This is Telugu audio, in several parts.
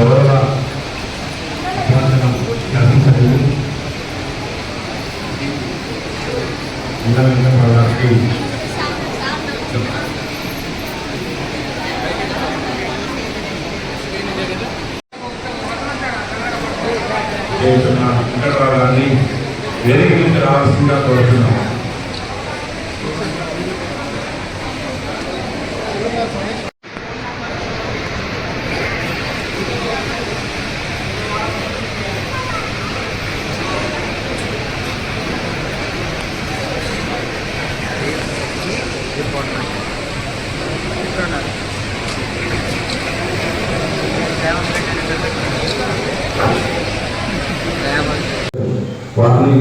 గౌరవ అభివందనం గ్రహించలేదు ఇంకా ఇంకా వాళ్ళకి వారిని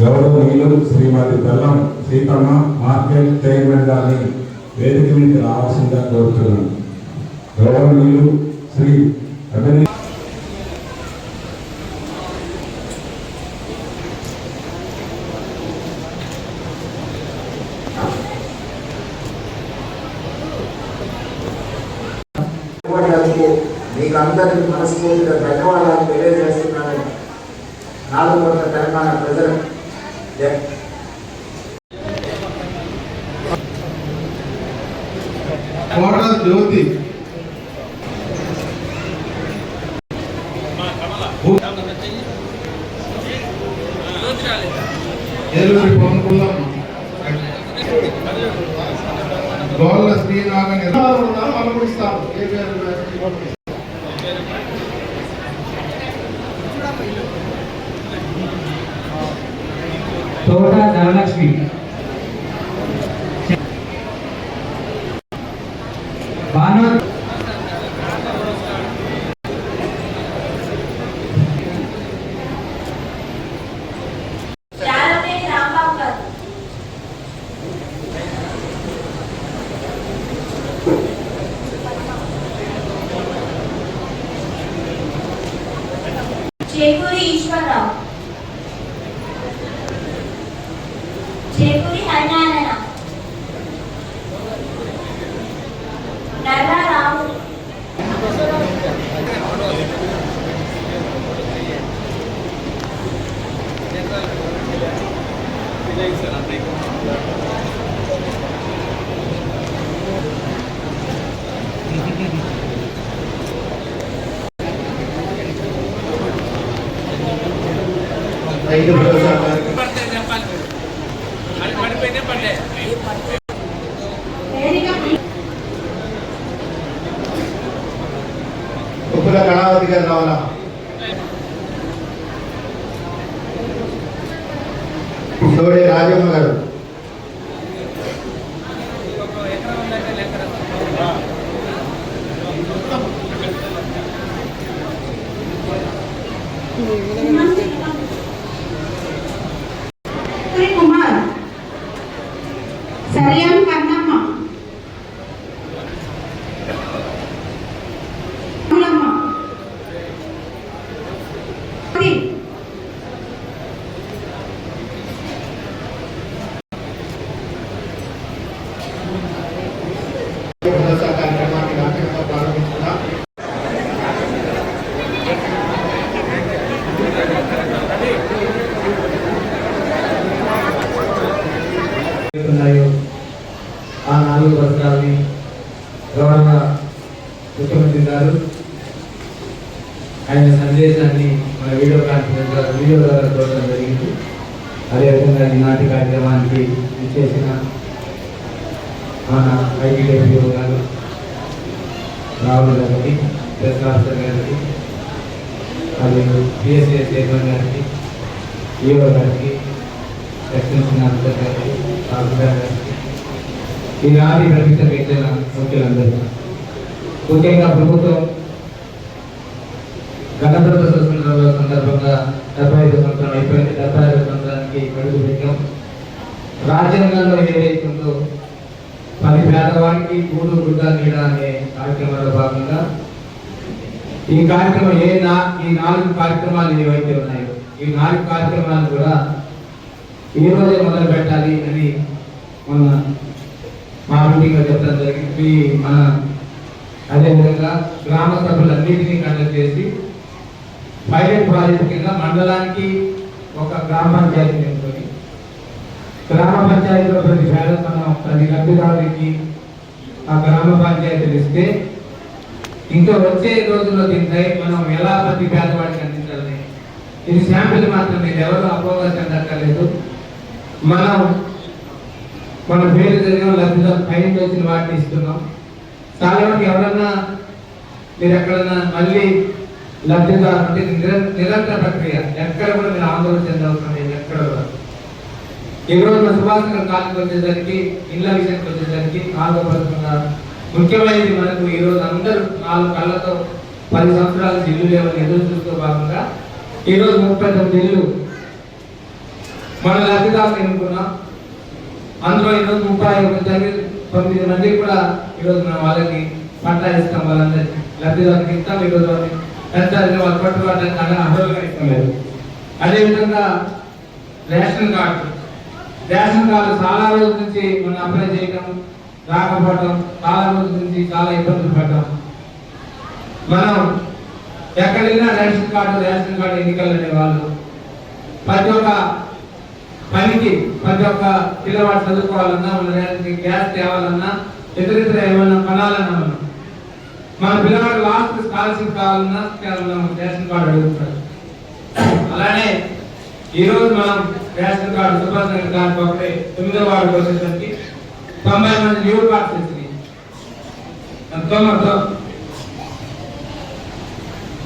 గౌరవనీయులు శ్రీమతి బెల్లం సీతమ్మ మార్కెట్ చైర్మన్ గారిని వేదిక నుంచి రావాల్సిందిగా కోరుతున్నాను. గౌరవనీయులు శ్రీ అభినయ్ మీకు అందరికీ మనస్ఫూర్తిగా ధన్యవాదాలు తెలియజేస్తున్నాను. నాలుగు కోట్ల తెలంగాణ ప్రజలు జై- కోట జ్యోతి ఏలూరి పవన్ కుల్లమ్మ గోళ్ళ శ్రీనాగని మనం కూడా ఇస్తాం తోట ధనలక్ష్మి. నర్రా రాము ఐదు ప్రసాద్ వేదిక అధికారి రావాలా తోడే రాజమ్మ గారు శ్రీ కుమార్ సరియం కన్నమ్మ కమలమ్మ. అది. భరోసా కార్యక్రమాన్ని నాటకంగా ప్రారంభించుకున్నాం ఉన్నాయో ఆ నాలుగు వర్గాలని గౌరవ ముఖ్యమంత్రి గారు ఆయన సందేశాన్ని మన వీడియో కాన్ఫరెన్స్ ద్వారా వీడియో ద్వారా చూడడం జరిగింది అదేవిధంగా ఈనాటి కార్యక్రమానికి ఇచ్చేసిన మన గారు రాహుల్ గారికి ప్రెస్ ఆఫీసర్ గారికి మరియు పిఎస్ఏ చైర్మన్ గారికి ఈఓ గారికి ఎక్స్టెన్షన్ ఆఫీసర్ గారికి ఆఫీసర్ గారికి ఈనాటి ప్రతిష్ట పెట్టిన ముఖ్యులందరూ ముఖ్యంగా ప్రభుత్వం గణతంత్ర స్వతంత్ర సందర్భంగా డెబ్బై ఐదు సంవత్సరం అయిపోయింది డెబ్బై ఐదు సంవత్సరానికి అడుగు పెట్టాం రాజ్యాంగంలో ఏదైతుందో పేదవాడికి కూడు గుడ్డ నీడ అనే కార్యక్రమంలో భాగంగా ఈ కార్యక్రమం ఏ నా ఈ నాలుగు కార్యక్రమాలు ఏవైతే ఉన్నాయో ఈ నాలుగు కార్యక్రమాలు కూడా ఈ రోజే మొదలు పెట్టాలి అని మొన్న మా మీటింగ్లో చెప్పడం జరిగింది. మన అదేవిధంగా గ్రామ సభలన్నింటినీ కండక్ట్ చేసి పైలట్ ప్రాజెక్ట్ కింద మండలానికి ఒక గ్రామ పంచాయతీ గ్రామ పంచాయతీలో ప్రతి పేద మనం ప్రతి ఆ గ్రామ పంచాయతీలు ఇస్తే ఇంకా వచ్చే రోజుల్లో దీనిపై మనం ఎలా ప్రతి పేదవాడికి అందించాలని? ఇది శాంపిల్ మాత్రమే ఎవరు అపోగా చెందక్కర్లేదు. మనం మన పేరు జరిగిన లబ్ధిదారు పైన వచ్చిన వాటిని ఇస్తున్నాం చాలా మంది ఎవరన్నా మీరు ఎక్కడన్నా మళ్ళీ లబ్ధిదారు అంటే నిర- నిరంతర ప్రక్రియ. ఎక్కడ కూడా మీరు ఆందోళన చెందవసరం లేదు ఎక్కడ కూడా. ఈ రోజు మన సుభాష్ వచ్చేసరికి ఇళ్ళ విషయానికి వచ్చేసరికి నాలుగో ముఖ్యమైనది మనకు ఈ రోజు అందరూ నాలుగు కళ్ళతో పది సంవత్సరాల ఇల్లు లేవని ఎదురు చూస్తూ భాగంగా ఈ రోజు ముప్పై తొమ్మిది ఇల్లు మన లబ్ధిదారులు ఎన్నుకున్నాం. అందులో ఈరోజు ముప్పై తొమ్మిది తొమ్మిది మంది కూడా ఈరోజు మనం వాళ్ళకి పట్టా ఇస్తాం వాళ్ళందరికీ లబ్ధిదారులకు ఇస్తాం. ఈరోజు వాళ్ళని పెద్ద వాళ్ళ పట్టుబడ్డానికి అలా అర్హులుగా ఇస్తాం. లేదు అదేవిధంగా రేషన్ కార్డు రేషన్ కార్డు చాలా రోజుల నుంచి మనం అప్లై చేయటం రాకపోవడం చాలా రోజుల నుంచి చాలా ఇబ్బందులు పడ్డాం మనం ఎక్కడైనా రేషన్ కార్డు రేషన్ కార్డు ఎన్నికలు అనేవాళ్ళు ప్రతి ఒక్క పనికి ప్రతి ఒక్క పిల్లవాడు చదువుకోవాలన్నా మన రేషన్ గ్యాస్ తేవాలన్నా ఇతర ఇతర ఏమన్నా కొనాలన్నా మనం. మన పిల్లవాడు లాస్ట్ స్కాలర్షిప్ కావాలన్నా కేవలం మన రేషన్ కార్డు అడుగుతాడు. అలానే ఈరోజు మనం ration card Subhash Nagar card ఒకటే. తొమ్మిదో వార్డు వచ్చేసరికి తొంభై మంది new cards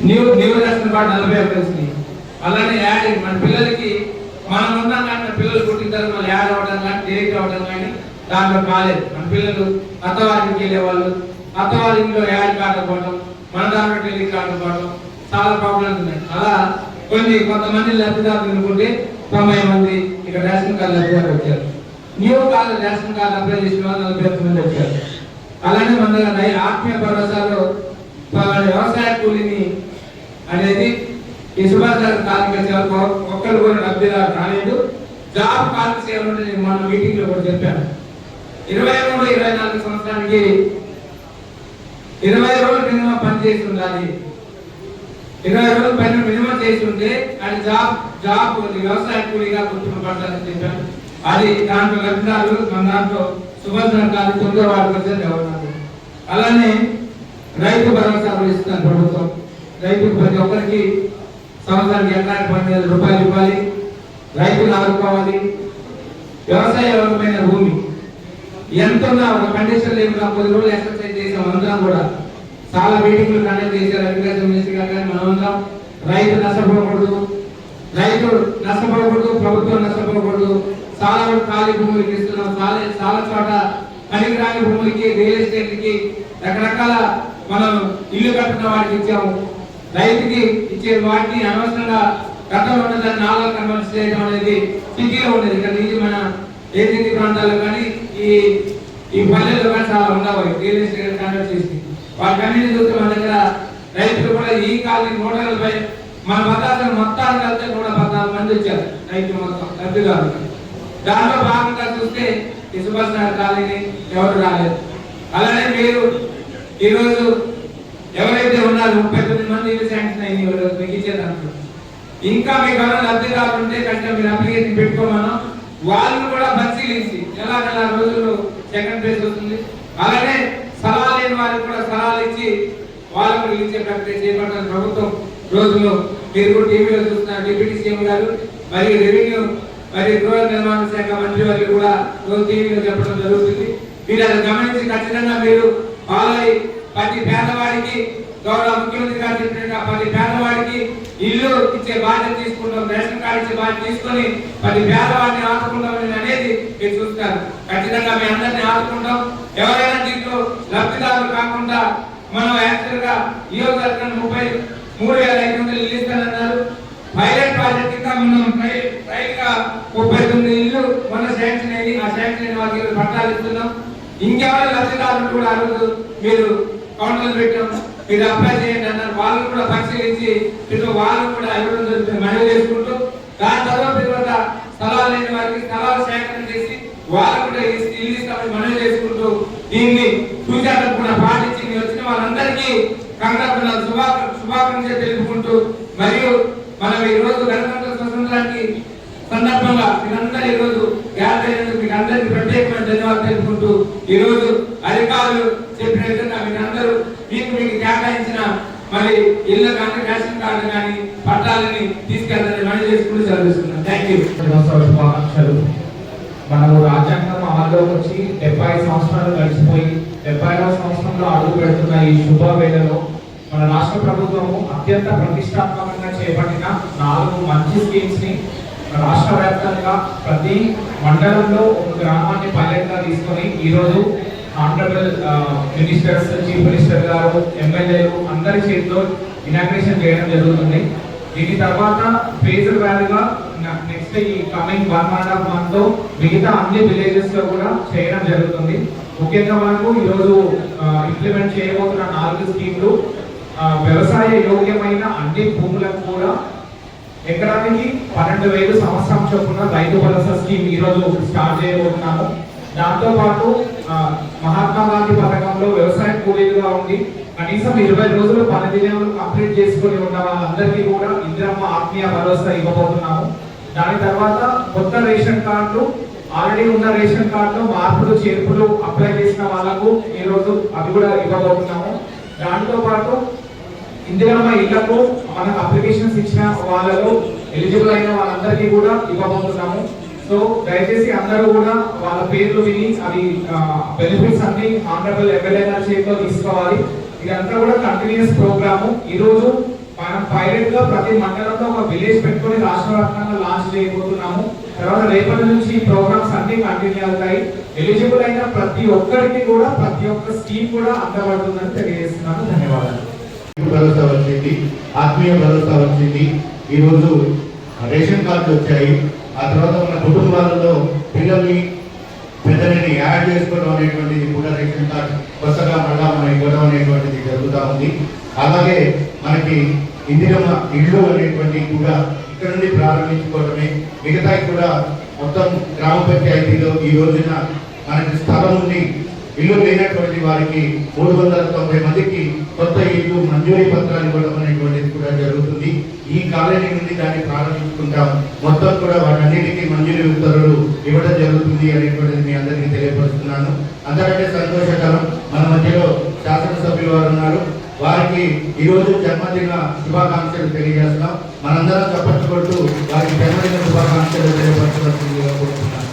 new new ration card నలభై ఒకటి వచ్చినాయి. అలానే యాడ్ మన పిల్లలకి మనం ఉన్నాం కానీ పిల్లలు పుట్టిన తర్వాత మళ్ళీ యాడ్ అవ్వడం కానీ డైరెక్ట్ అవ్వడం కానీ దాంట్లో కాలేదు. మన పిల్లలు అత్తవారికి వెళ్ళే వాళ్ళు అత్తవారి ఇంట్లో యాడ్ కాకపోవడం మన దాంట్లో వెళ్ళి కాకపోవడం చాలా ప్రాబ్లమ్స్ ఉన్నాయి. అలా కొన్ని కొంతమంది లబ్ధిదారులు అనుకుంటే తొంభై మంది ఇక్కడ రేషన్ కార్డు లబ్ధిదారులు వచ్చారు. New card ration card apply చేసిన వాళ్ళు నలభై మంది వచ్చారు. అలానే మన ఆత్మీయ భరోసాలో వ్యవసాయ కూలిని అనేది ఈ సుభాష్ గారు కార్మిక ఒక్కరు కూడా లబ్ధిదారు రాలేదు. జాబ్ కార్మిక సేవలు నేను మన మీటింగ్లో కూడా చెప్పాను. ఇరవై మూడు ఇరవై నాలుగు సంవత్సరానికి ఇరవై రోజులు మినిమం పనిచేసి ఉండాలి. ఇరవై రోజులు పైన మినిమం చేసి ఉంటే అది జాబ్ జాబ్ వ్యవసాయ కూలీగా గుర్తింపు పడతారని చెప్పాను అది దాంట్లో లబ్ధిదారులు మన దాంట్లో సుభాష్ గారి తొమ్మిదో వార్డు ఎవరు అలానే రైతు భరోసా ఇస్తున్నారు ప్రభుత్వం. రైతుకు ప్రతి ఒక్కరికి సంవత్సరానికి ఎకరానికి పన్నెండు వేల రూపాయలు ఇవ్వాలి. రైతులు ఆదుకోవాలి. వ్యవసాయపరమైన భూమి. ఎంత ఉన్నా ఒక కండిషన్ లేకుండా కొద్ది రోజులు ఎక్సర్సైజ్ చేసాం. అందరం కూడా చాలా మీటింగ్లు కండక్ట్ చేశారు అగ్రికల్చర్ మినిస్టర్ గారు కానీ మనం అందరం రైతు నష్టపోకూడదు. రైతు నష్టపోకూడదు ప్రభుత్వం నష్టపోకూడదు. చాలా ఖాళీ భూములకి ఇస్తున్నాం. చాలా చాలా చోట పనికిరాని భూములకి రియల్ ఎస్టేట్కి రకరకాల మనం ఇల్లు కట్టుకున్న వాటికి ఇచ్చాము. రైతుకి ఇచ్చే వాటిని అనవసరంగా గతంలో ఉన్న దాన్ని నాలుగు కన్వర్ట్ చేయడం అనేది సిటీలో ఉండేది. కానీ ఇది మన ఏజెన్సీ ప్రాంతాల్లో కానీ ఈ ఈ పల్లెల్లో కానీ చాలా ఉండవు. రియల్ ఎస్టేట్ కన్వర్ట్ చేసి. వాటికన్నిటి చూస్తే మన దగ్గర రైతులు కూడా ఈ కాలనీ నూట నలభై మన మతాలను మొత్తాన్ని కలిస్తే నూట పద్నాలుగు మంది వచ్చారు. రైతులు మొత్తం లబ్ధిదారులు దాంట్లో భాగంగా చూస్తే ఈ సుభాష్ నగర్ కాలనీ ఎవరు రాలేదు. అలానే మీరు ఈరోజు ఎవరైతే ఉన్నారు ముప్పై తొమ్మిది మంది ఇల్లు శాంక్షన్ అయింది ఈరోజు మీకు ఇచ్చేదాంట్లో ఇంకా మీకు ఎవరైనా లబ్ధి కాకుంటే కష్టం మీరు అప్లికేషన్ పెట్టుకోమను. వాళ్ళని కూడా పరిశీలించి నెల నెల రోజులు సెకండ్ ప్లేస్ వస్తుంది. అలానే స్థలాలు లేని వారికి కూడా స్థలాలు ఇచ్చి వాళ్ళకు ఇచ్చే ప్రక్రియ చేపట్టిన ప్రభుత్వం రోజులు మీరు కూడా టీవీలో చూస్తున్నారు. డిప్యూటీ సీఎం గారు మరియు రెవెన్యూ మరి గృహ నిర్మాణ శాఖ మంత్రి వారికి కూడా రోజు టీవీలో చెప్పడం జరుగుతుంది. మీరు అది గమనించి ఖచ్చితంగా మీరు వాళ్ళ ప్రతి పేదవాడికి గౌరవ ముఖ్యమంత్రి గారు చెప్పినట్టు ప్రతి పేదవాడికి ఇల్లు ఇచ్చే బాధ్యత తీసుకుంటాం రేషన్ కార్డు ఇచ్చే బాధ్యత తీసుకొని ప్రతి పేదవాడిని ఆదుకుంటాం అనేది మీరు చూస్తారు. ఖచ్చితంగా మీ అందరినీ ఆదుకుంటాం. ఎవరైనా దీంట్లో లబ్ధిదారులు కాకుండా మనం యాక్చువల్గా నియోజకవర్గాన్ని ముప్పై మూడు వేల ఐదు వందలు ఇల్లు ఇస్తానన్నారు. పైలట్ ప్రాజెక్ట్ కింద మనం ట్రై- ట్రైల్గా ముప్పై తొమ్మిది ఇల్లు మన శాంక్షన్ అయింది ఆ శాంక్షన్ అయిన వాళ్ళకి పట్టాలు ఇస్తున్నాం. ఇంకెవరైనా లబ్ధిదారులు కూడా అడుగుతూ మీరు కౌంటర్లు పెట్టాం మీరు అప్లై చేయండి అన్నారు. వాళ్ళు కూడా పరిశీలించి ఇటు వాళ్ళు కూడా ఇవ్వడం జరుగుతుంది. మనవి చేసుకుంటూ దాని తర్వాత తర్వాత స్థలాలు లేని వారికి స్థలాలు సేకరణ చేసి వాళ్ళు కూడా ఇల్లు ఇస్తామని మనవి చేసుకుంటూ దీన్ని సూచనలు కూడా పాటించి మీరు వచ్చిన వాళ్ళందరికీ కంగ్రాచులేషన్ శుభా శుభాకాంక్షలు తెలుపుకుంటూ మరియు మనం ఈ రోజు గణతంత్ర స్వతంత్రానికి సందర్భంగా మీరందరూ ఈరోజు గ్యాస్ అయినందుకు మీకు అందరికీ ప్రత్యేకమైన ధన్యవాదాలు తెలుపుకుంటూ ఈరోజు అధికారులు చెప్పిన విధంగా మీరందరూ మీకు మీకు కేటాయించిన మరి ఇళ్ళ కానీ రేషన్ కార్డు కానీ పట్టాలని తీసుకెళ్ళాలని మనం చేసుకుని సెలవిస్తున్నాం. థ్యాంక్ యూ శుభాకాంక్షలు. మనము రాజ్యాంగం అమల్లోకి వచ్చి డెబ్బై సంవత్సరాలు గడిచిపోయి డెబ్బైవ సంవత్సరంలో అడుగు పెడుతున్న ఈ శుభ వేళలో మన రాష్ట్ర ప్రభుత్వము అత్యంత ప్రతిష్టాత్మకంగా చేపట్టిన నాలుగు మంచి స్కీమ్స్ని రాష్ట్ర వ్యాప్తంగా ప్రతి మండలంలో ఒక గ్రామాన్ని పైలట్ తీసుకొని ఈరోజు ఆనరబుల్ మినిస్టర్స్ చీఫ్ మినిస్టర్ గారు ఎమ్మెల్యేలు అందరి చేతిలో ఇనాగ్రేషన్ చేయడం జరుగుతుంది. దీని తర్వాత ఫేజ్ వ్యాలీగా నెక్స్ట్ ఈ coming one and half month మిగతా అన్ని విలేజెస్లో కూడా చేయడం జరుగుతుంది. ముఖ్యంగా మనకు ఈరోజు ఇంప్లిమెంట్ చేయబోతున్న నాలుగు స్కీమ్లు వ్యవసాయ యోగ్యమైన అన్ని భూములకు కూడా ఎకరానికి పన్నెండు వేలు సంవత్సరం చొప్పున రైతు భరోసా స్కీమ్ ఈ రోజు స్టార్ట్ చేయబోతున్నాము. దాంతోపాటు మహాత్మా గాంధీ పథకంలో వ్యవసాయ కూలీలుగా ఉండి కనీసం ఇరవై రోజులు పని దినాలు కంప్లీట్ చేసుకుని ఉన్న వాళ్ళందరికీ కూడా ఇంద్రమ్మ ఆత్మీయ భరోసా ఇవ్వబోతున్నాము. దాని తర్వాత కొత్త రేషన్ కార్డులు ఆల్రెడీ ఉన్న రేషన్ కార్డులో మార్పులు చేర్పులు అప్లై చేసిన వాళ్ళకు ఈ రోజు అవి కూడా ఇవ్వబోతున్నాము. దాంతో పాటు ఇందిరమ్మ ఇళ్ళకు మనకు అప్లికేషన్స్ ఇచ్చిన వాళ్ళలో ఎలిజిబుల్ అయిన వాళ్ళందరికీ కూడా ఇవ్వబోతున్నాము. సో దయచేసి అందరూ కూడా వాళ్ళ పేర్లు విని అవి బెనిఫిట్స్ అన్ని ఆనరబుల్ ఎమ్మెల్యే గారి చేతిలో తీసుకోవాలి. ఇదంతా కూడా కంటిన్యూస్ ప్రోగ్రాము ఈ రోజు మనం పైలట్గా ప్రతి మండలంలో ఒక విలేజ్ పెట్టుకొని రాష్ట్ర వ్యాప్తంగా లాంచ్ చేయబోతున్నాము. తర్వాత రేపటి నుంచి ఈ ప్రోగ్రామ్స్ అన్ని కంటిన్యూ అవుతాయి. ఎలిజిబుల్ అయిన ప్రతి ఒక్కరికి కూడా ప్రతి ఒక్క స్కీమ్ కూడా అందబడుతుందని తెలియజేస్తున్నాను. ధన్యవాదాలు. భరోసా వచ్చింది ఆత్మీయ భరోసా వచ్చింది. ఈరోజు రేషన్ కార్డు వచ్చాయి. ఆ తర్వాత మన కుటుంబాలలో పిల్లల్ని పెద్దలని యాడ్ చేసుకోవడం అనేటువంటిది కూడా రేషన్ కార్డు కొత్తగా మళ్ళా మనం ఇవ్వడం అనేటువంటిది జరుగుతూ ఉంది. అలాగే మనకి ఇందిరమ్మ ఇళ్ళు అనేటువంటి కూడా ఇక్కడ నుండి ప్రారంభించుకోవడమే. మిగతా కూడా మొత్తం గ్రామ పంచాయతీలో ఈ రోజున మనకి స్థలం ఉంది. ఇల్లు లేనటువంటి వారికి మూడు వందల తొంభై మందికి కొత్త ఇల్లు మంజూరీ పత్రాలు ఇవ్వడం అనేటువంటిది కూడా జరుగుతుంది. ఈ కాలనీ నుండి దాన్ని ప్రారంభించుకుంటాం. మొత్తం కూడా వాటన్నిటికీ మంజూరీ ఉత్తర్వులు ఇవ్వడం జరుగుతుంది అనేటువంటిది మీ అందరికీ తెలియపరుస్తున్నాను. అంతకంటే సంతోషకరం మన మధ్యలో శాసనసభ్యులు వారు ఉన్నారు. వారికి ఈరోజు జన్మదిన శుభాకాంక్షలు తెలియజేస్తున్నాం. మనందరం చప్పట్లు కొడుతూ వారికి జన్మదిన శుభాకాంక్షలు తెలియపరచవలసిందిగా కోరుతున్నాను.